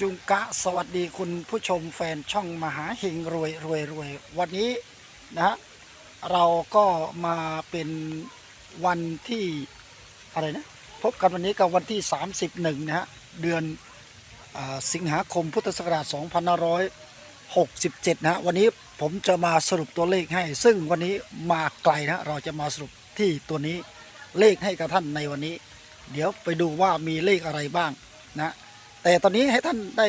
จุงกะสวัสดีคุณผู้ชมแฟนช่องมหาเฮงรวยรวยรวยวันนี้นะฮะเราก็มาเป็นวันที่อะไรนะพบกันวันนี้กับวันที่ 31 นะฮะเดือนอสิงหาคมพุทธศักราช2567 นะฮะวันนี้ผมจะมาสรุปตัวเลขให้ ซึ่งวันนี้มาไกลนะเราจะมาสรุปที่ตัวนี้เลขให้กับท่านในวันนี้ เดี๋ยวไปดูว่ามีเลขอะไรบ้างนะ แต่ตอนนี้ให้ท่านได้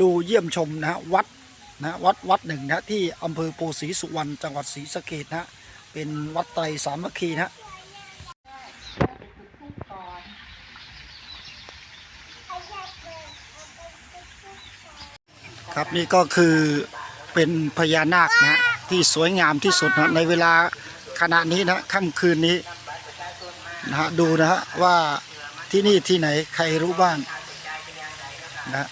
ดูเยี่ยมชมนะฮะวัดนะวัดวัดหนึ่งนะที่อำเภอโพธิ์ศรีสุวรรณจังหวัดศรีสะเกดนะเป็นวัดไตรสามัคคีนะครับนี่ก็คือเป็นพญานาคนะที่สวยงามที่สุดนะในเวลาขณะนี้นะค่ำคืนนี้นะฮะดูนะฮะว่าที่นี่ที่ไหนใครรู้บ้าง นะ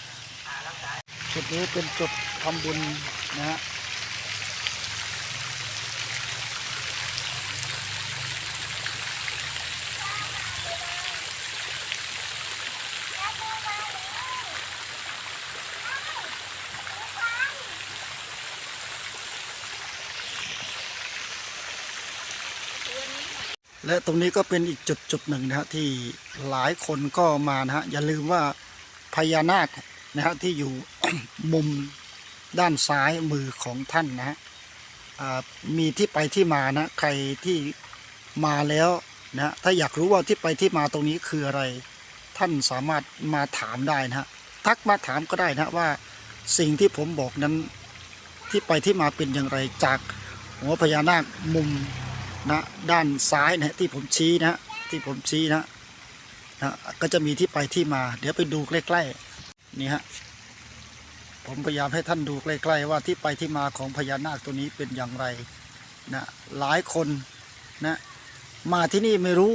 จุดนี้เป็นจุดทำบุญนะฮะและตรงนี้ก็เป็นอีกจุดจุดหนึ่งนะฮะที่หลายคนก็มานะฮะอย่าลืมว่า พญานาคนะฮะที่อยู่มุมด้านซ้ายมือของท่านนะฮะมีที่ไปที่มานะใครที่มาแล้วนะถ้าอยากรู้ว่าที่ไปที่มาตรงนี้คืออะไร ท่านสามารถมาถามได้นะฮะทักมาถามก็ได้นะว่าสิ่งที่ผมบอกนั้นที่ไปที่มาเป็นอย่างไรจากหัวพญานาคมุมนะด้านซ้ายนะที่ผมชี้นะที่ผมชี้นะ นะก็จะมีที่ไปที่มา เดี๋ยวไปดูใกล้ๆนี่ฮะผมพยายามให้ท่านดูใกล้ๆว่าที่ไปที่มาของพญานาคตัวนี้เป็นอย่างไรนะหลายคนนะมาที่นี่ไม่รู้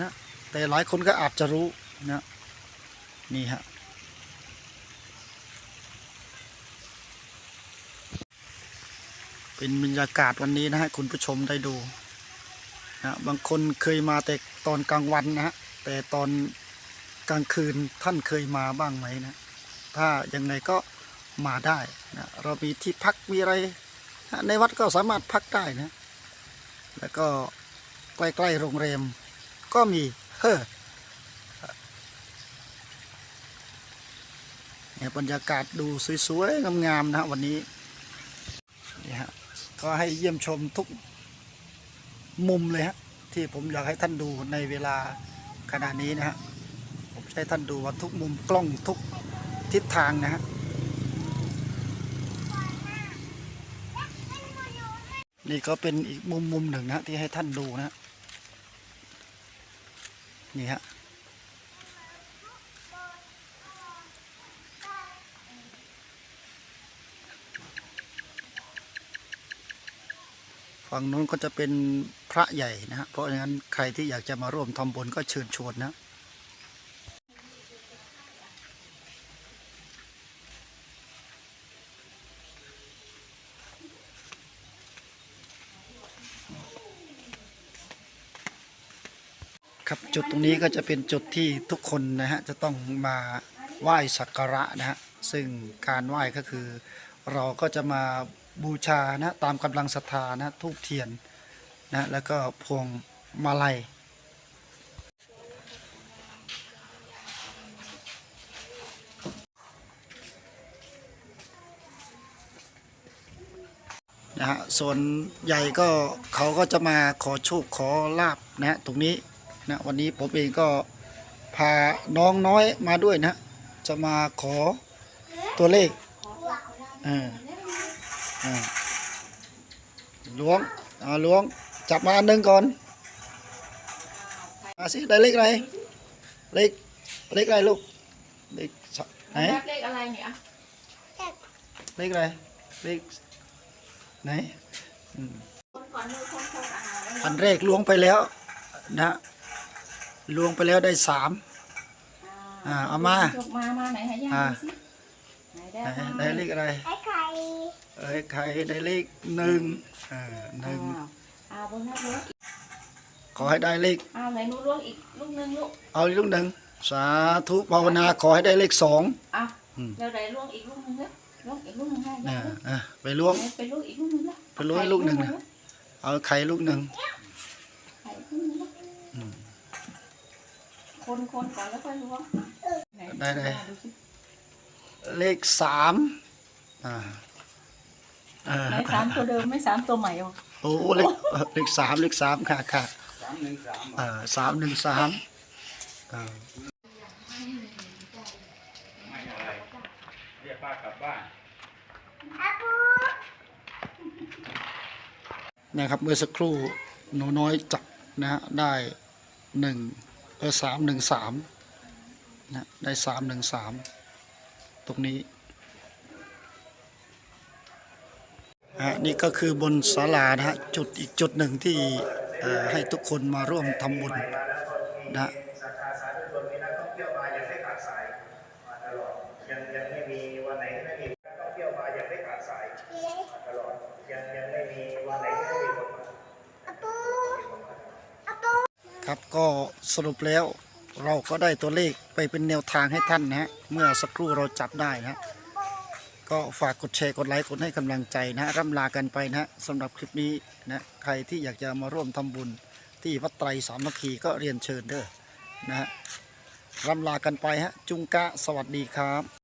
นะแต่หลายคนก็อาจจะรู้นะนี่ฮะเป็นบรรยากาศวันนี้นะฮะคุณผู้ชมได้ดู นะบางคนเคยมาแต่ตอนกลางวันนะฮะแต่ตอนกลางคืนท่านเคยมาบ้างไหมนะถ้ายังไงก็มาได้นะเรามีที่พักมีอะไรนะในวัดก็สามารถพักได้นะแล้วก็ใกล้ๆโรงแรมก็มีเฮ้อเนี่ยบรรยากาศดูสวยๆงามๆนะฮะวันนี้นี่ฮะก็ให้เยี่ยมชมทุก มุมเลยฮะที่ผมอยากให้ท่านดูในเวลาขณะนี้นะฮะผมให้ท่านดูว่าทุกมุมกล้องทุกทิศทางนะฮะนี่ก็เป็นอีกมุมมุมหนึ่งนะที่ให้ท่านดูนะนี่ฮะฝั่งนู้นก็จะเป็น พระใหญ่นะฮะเพราะฉะนั้นใครที่อยากจะมาร่วมทำบุญก็เชิญชวนนะครับจุดตรงนี้ก็จะเป็นจุดที่ทุกคนนะฮะจะต้องมาไหว้สักการะนะฮะซึ่งการไหว้ก็คือ เราก็จะมาบูชานะตามกำลังศรัทธานะทูบเทียน นะแล้วก็พวงมาลัยนะฮะส่วนใหญ่ก็เขาก็จะมาขอโชคขอลาบนะฮะตรงนี้นะวันนี้ผมเองก็พาน้องน้อยมาด้วยนะ จะมาขอตัวเลขออเออล้วงเอาล้วง จับมาอันหนึ่งก่อน มาสิได้เลขอะไร เลขเลขอะไรลูก เลขสองไหนเลขอะไรเนี่ย เลขอะไร เลขไหนอืมก่อนดูคนคนอาหารอันแรกล้วงไปแล้วนะล้วงไปแล้วได้สามอ่าเอามาจกมามาไหนให้ย่าอ่าดูสิไหนได้ไหนบ้างได้เลขอะไรไอ้ไข่เอ้ยใครได้เลขหนึ่งเออหนึ่ง อ้าวเอาบนหน้าล้วงอีกขอให้ได้เลขเอาไหนหนูล้วงอีกลูกนึงลูกเอาอีกลูกหนึ่งสาธุภาวนาขอให้ได้เลขสองเอาอืม แล้วไหนล่วงอีกลูกนึงละล่วงอีกลูกนึงให้อ่าย่าอะไปล้วง ไปลูกอีกลูกนึงละไปล้วงอีกลูกหนึ่งนะ เอาไข่ลูกหนึ่งไข่ลูกนึงละอืมคนคนก่อนแล้วค่อยล้วงหนได้ได้ดูสิเลขสามอ่าอ่าไหนสามตัวเดิมไม่สามตัวใหม่หรอ โอ้เลขเอ่อเลขสามเลขสามค่ะค่ะสามหนึ่งสามอ่าสามหนึ่งสามอ่าไม่อะไรเรียกป้ากลับบ้านเนี่ยครับเมื่อสักครู่หนูน้อยจับนะฮะได้หนึ่งเออสามหนึ่งสามนะได้สามหนึ่งสามตรงนี้ นี่ก็คือบนศาลานะฮะจุดอีกจุดหนึ่งที่ให้ทุกคนมาร่วมทำบุญนะครับก็สรุปแล้วเราก็ได้ตัวเลขไปเป็นแนวทางให้ท่านนะฮะเมื่อสักครู่เราจับได้นะ ก็ฝากกดแชร์กดไลค์กดให้กำลังใจนะฮะร่ำลากันไปนะฮะสำหรับคลิปนี้นะใครที่อยากจะมาร่วมทำบุญที่วัดไตรสามัคคีก็เรียนเชิญเด้อนะฮะร่ำลากันไปฮะจุงกะสวัสดีครับ